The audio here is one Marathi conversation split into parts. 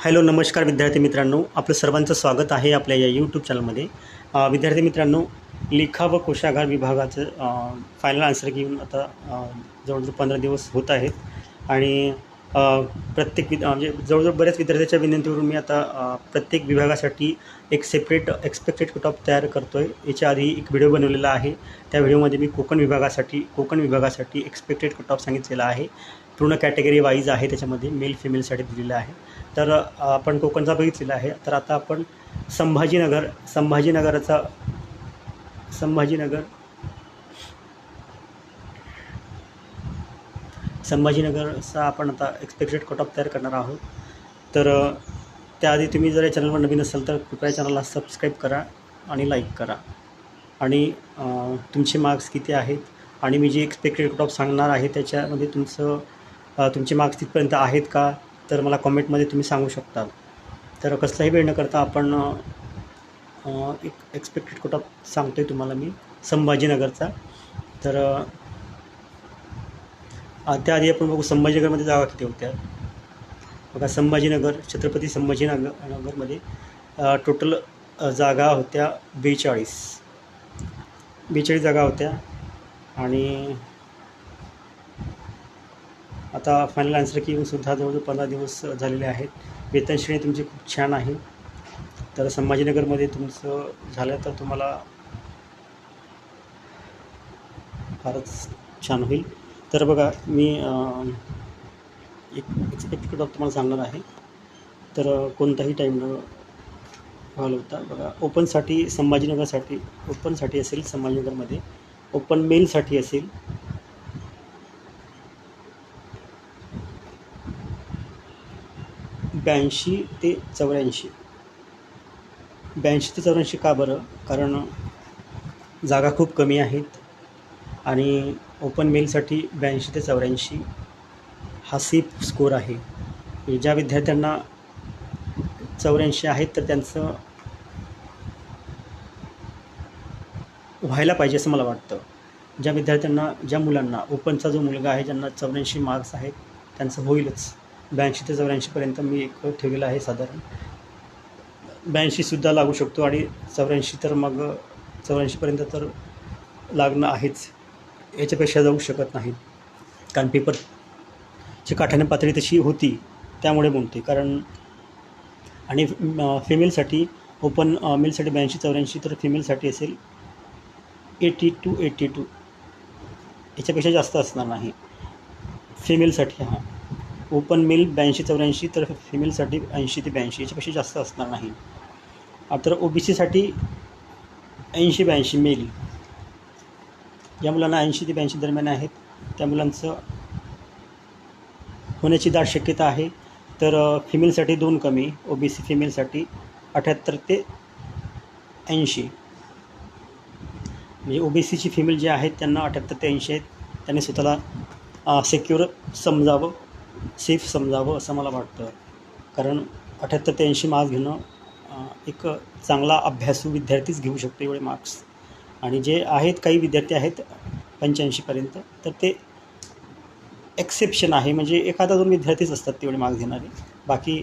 हॅलो नमस्कार विद्यार्थी मित्रांनो. आपलं सर्वांचं स्वागत आहे आपल्या या यूट्यूब चॅनलमध्ये विद्यार्थी मित्रांनो लेखा व कोशागार विभागाचं फायनल आन्सर घेऊन आता जवळजवळ पंधरा दिवस होत आहेत. आणि प्रत्येक वि म्हणजे जवळजवळ बऱ्याच विद्यार्थ्याच्या विनंतीवरून मी आता प्रत्येक विभागासाठी एक सेपरेट एक्सपेक्टेड कट ऑफ तयार करतो आहे याच्या आधी एक व्हिडिओ बनवलेला आहे. त्या व्हिडिओमध्ये मी कोकण विभागासाठी कोकण विभागासाठी एक्सपेक्टेड कट ऑफ सांगितलेला आहे. पूर्ण कॅटेगरी वाईज आहे त्याच्यामध्ये मेल फिमेलसाठी दिलेलं आहे. तर आपण कोकणचा बघितलेला आहे. तर आता आपण संभाजीनगर संभाजीनगरचा संभाजीनगर संभाजीनगरचा आपण आता एक्सपेक्टेड कट ऑफ तयार करणार आहोत. तर त्याआधी तुम्ही जर या चॅनलवर नवीन असाल तर कृपया चॅनलला सबस्क्राईब करा आणि लाईक करा. आणि तुमचे मार्क्स किती आहेत? आणि मी जे एक्सपेक्टेड कट ऑफ सांगणार आहे त्याच्यामध्ये तुमचं तुमचे मार्क्स तिथपर्यंत आहेत का? तर मला कॉमेंटमध्ये तुम्ही सांगू शकता. तर कसलाही वेळ न करता आपण एक एक्सपेक्टेड कोटा सांगतो आहे तुम्हाला मी. संभाजीनगरचा. तर त्याआधी आपण बघू संभाजीनगरमध्ये जागा किती होत्या. बघा संभाजीनगर छत्रपती संभाजीनगर नगरमध्ये टोटल जागा होत्या बेचाळीस. बेचाळीस जागा होत्या. आणि आता फायनल आन्सर की जवळजवळ पंधरा दिवस झालेले आहेत. वेतन श्रेणी तुमची खूप छान आहे. तर संभाजीनगरमध्ये तुमचं झालं तर तुम्हाला फारच छान होईल. तर बघा मी एक एक्सपेक्ट ऑफ तुम्हाला सांगणार आहे. तर कोणताही टाईम न होता बघा ओपनसाठी संभाजीनगरसाठी ओपनसाठी असेल संभाजीनगरमध्ये ओपन मेलसाठी असेल ब्याऐंशी ते चौऱ्याऐंशी. ब्याऐंशी ते चौऱ्याऐंशी का बरं? कारण जागा खूप कमी आहेत आणि ओपन मेलसाठी ब्याऐंशी ते चौऱ्याऐंशी हा सीप स्कोर आहे. म्हणजे ज्या विद्यार्थ्यांना चौऱ्याऐंशी आहेत तर त्यांचं व्हायला पाहिजे असं मला वाटतं. ज्या विद्यार्थ्यांना ज्या मुलांना ओपनचा जो मुलगा आहे ज्यांना चौऱ्याऐंशी मार्क्स आहेत त्यांचं होईलच. ब्याऐंशी ते चौऱ्याऐंशीपर्यंत मी एक ठेवलेला आहे साधारण. ब्याऐंशीसुद्धा लागू शकतो आणि चौऱ्याऐंशी तर मग चौऱ्याऐंशीपर्यंत तर लागणं आहेच. याच्यापेक्षा जाऊ शकत नाही. कारण पेपरची काठाने पातळी तशी होती त्यामुळे म्हणते कारण आणि फिमेलसाठी ओपन मेलसाठी ब्याऐंशी चौऱ्याऐंशी तर फिमेलसाठी असेल एटी टू एटी टू. याच्यापेक्षा जास्त असणार नाही. फिमेलसाठी हां. ओपन मेल ब्याऐंशी चौऱ्याऐंशी तर फिमेलसाठी ऐंशी ते ब्याऐंशी याच्यापेक्षा जास्त असणार नाही. तर ओ बी सीसाठी ऐंशी ब्याऐंशी मेल. ज्या मुलांना ऐंशी ते ब्याऐंशी दरम्यान आहेत. त्या मुलांचं होण्याची दाट शक्यता आहे. तर फिमेलसाठी दोन कमी ओ बी सी फिमेलसाठी अठ्याहत्तर ते ऐंशी. म्हणजे ओ बी सीची फिमेल जे आहेत त्यांना अठ्याहत्तर ते ऐंशी आहेत. त्यांनी स्वतःला सेक्युअर समजावं. सेफ समजावं असं मला वाटतं. कारण अठ्याहत्तर ते ऐंशी मार्क्स घेणं एक चांगला अभ्यासू विद्यार्थीच घेऊ शकतो एवढे मार्क्स. आणि जे आहेत काही विद्यार्थी आहेत पंच्याऐंशीपर्यंत तर ते एक्सेप्शन आहे. म्हणजे एखादा दोन विद्यार्थीच असतात तेवढे मार्क्स घेणारे. बाकी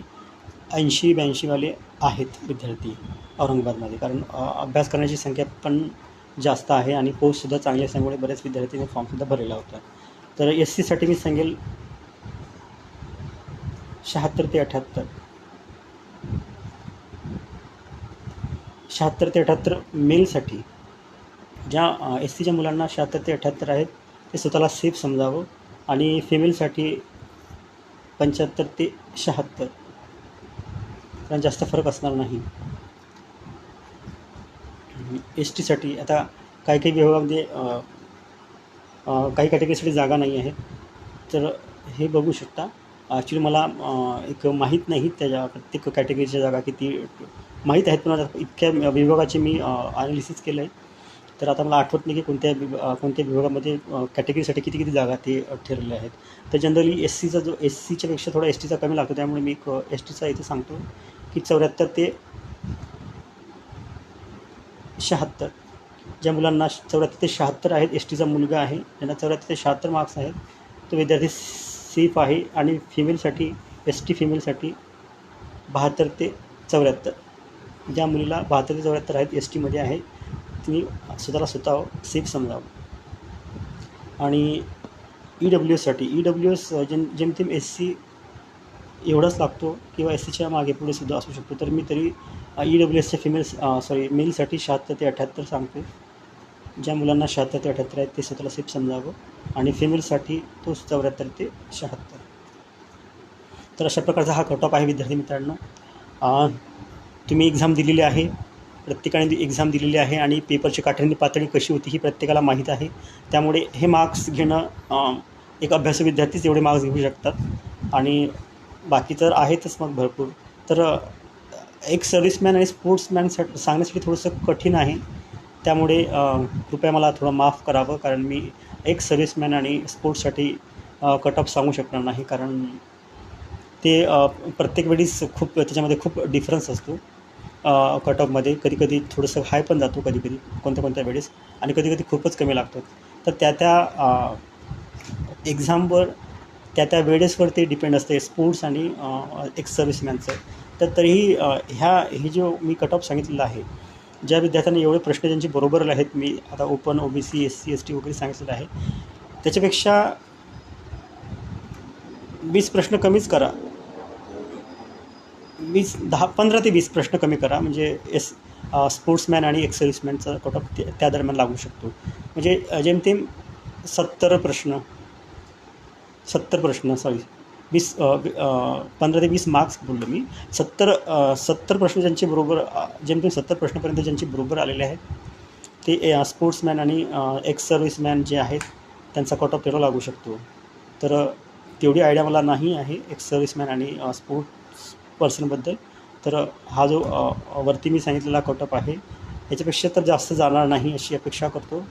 ऐंशी ब्याऐंशीवाले आहेत विद्यार्थी औरंगाबादमध्ये. कारण अभ्यास करण्याची संख्या पण जास्त आहे आणि पोस्टसुद्धा चांगली असल्यामुळे बऱ्याच विद्यार्थ्यांनी फॉर्मसुद्धा भरलेला होता. तर एस सीसाठी मी सांगेल शहात्तर ते अठ्याहत्तर. शहात्तर ते अठ्याहत्तर मेलसाठी ज्या एस सीच्या मुलांना शहात्तर ते अठ्याहत्तर आहेत ते स्वतःला सेफ समजावं आणि फिमेलसाठी पंच्याहत्तर ते शहात्तर. कारण जास्त फरक असणार नाही. एस टीसाठी आता काही काही विभागामध्ये काही कॅटेगरीसाठी जागा नाही आहेत तर हे बघू शकता. ॲक्च्युली मला एक माहीत नाही त्याच्या प्रत्येक कॅटेगरीच्या जागा किती माहीत आहेत पण आता इतक्या विभागाचे मी ॲनालिसिस केलं आहे तर आता मला आठवत नाही की कोणत्या कोणत्या विभागामध्ये कॅटेगरीसाठी किती किती जागा ते अ, ठरलेले आहेत. तर जनरली एस सीचा जो एस सीच्या पेक्षा थोडा एस टीचा कमी लागतो त्यामुळे मी एक एस टीचा इथे सांगतो की चौऱ्याहत्तर ते शहात्तर. ज्या मुलांना चौऱ्याहत्तर ते शहात्तर आहेत एस टीचा मुलगा आहे ज्यांना चौऱ्याहत्तर ते शहात्तर मार्क्स आहेत तो विद्यार्थी सेफ आहे आणि फिमेलसाठी एस टी फिमेलसाठी बहात्तर ते चौऱ्याहत्तर. ज्या मुलीला बहात्तर ते चौऱ्याहत्तर आहेत एस टीमध्ये आहे तिने स्वतःला स्वतः सेफ समजावं. आणि ई डब्ल्यू एससाठी ई डब्ल्यू एस जेम जेमतेम एस सी एवढाच लागतो किंवा एस सीच्या मागे पुढे सुद्धा असू शकतो. तर मी तरी ई डब्ल्यू एसच्या फिमेल्स सॉरी मेलसाठी शहात्तर ते अठ्ठ्याहत्तर सांगतो ज्या मुलांना शहात्तर ते अठ्ठ्याहत्तर आहेत ते स्वतःला सेफ समजावं आणि फिमेलसाठी तो चौऱ्याहत्तर ते शहात्तर. तर अशा प्रकारचा हा कट ऑफ आहे विद्यार्थी मित्रांनो. तुम्ही एक्झाम दिलेली आहे प्रत्येकाने एक्झाम दिलेली आहे आणि पेपरची काठिण्य पातळी कशी होती ही प्रत्येकाला माहीत आहे. त्यामुळे हे मार्क्स घेणं एक अभ्यास विद्यार्थीच एवढे मार्क्स घेऊ शकतात. आणि बाकी तर आहेतच मग भरपूर. तर एक सर्व्हिसमॅन आणि स्पोर्ट्समॅनसाठी सांगण्यासाठी थोडंसं कठीण आहे. त्यामुळे कृपया मला थोडं माफ करावं कारण मी एक सर्व्हिसमॅन आणि स्पोर्ट्ससाठी कटअप सांगू शकणार नाही कारण ते प्रत्येक वेळीस खूप त्याच्यामध्ये खूप डिफरन्स असतो कटअपमध्ये कधीकधी कधी कधी थोडंसं हाय पण जातो कधी कधी कोणत्या कोणत्या वेळेस आणि कधी कधी खूपच कमी लागतो. तर त्या त्या एक्झामवर त्या त्या वेळेसवर ते डिपेंड असते स्पोर्ट्स आणि एक सर्व्हिसमॅनचं तर तरीही ह्या हे जो मी कटअप सांगितलेलं आहे ज्या विद्यार्थ्यांनी एवढे प्रश्न ज्यांचे बरोबर आहेत मी आता open O B C S C S T वगैरे सांगितलेलं आहे त्याच्यापेक्षा वीस प्रश्न कमीच करा. वीस दहा पंधरा ते वीस प्रश्न कमी करा. म्हणजे एस स्पोर्ट्समॅन आणि एक सर्व्हिसमॅनचा कट ऑफ त्या दरम्यान लागू शकतो. म्हणजे जेमतेम सत्तर प्रश्न सत्तर प्रश्न सॉरी वीस पंधरा ते वीस मार्क्स बोललो मी. सत्तर सत्तर प्रश्न ज्यांचे बरोबर जेमतेम सत्तर प्रश्नपर्यंत ज्यांचे बरोबर आलेले आहेत ते स्पोर्ट्समॅन आणि एक्स सर्व्हिसमॅन जे आहेत त्यांचा कट ऑफ तेवढा लागू शकतो. तर तेवढी आयडिया मला नाही आहे एक्स सर्व्हिसमॅन आणि स्पोर्ट्स पर्सनबद्दल तर हा जो वरती मी सांगितलेला कट ऑफ आहे याच्यापेक्षा तर जास्त जाणार नाही अशी अपेक्षा करतो.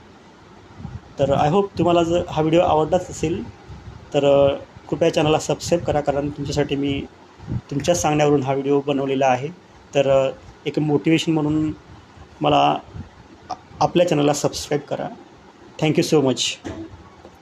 तर आय होप तुम्हाला जर हा व्हिडिओ आवडलाच असेल तर कृपया चॅनलला सबस्क्राईब करा कारण तुमच्यासाठी मी तुमच्याच सांगण्यावरून हा व्हिडिओ बनवलेला आहे. तर एक मोटिवेशन म्हणून मला आपल्या चॅनलला सबस्क्राईब करा. Thank you so much.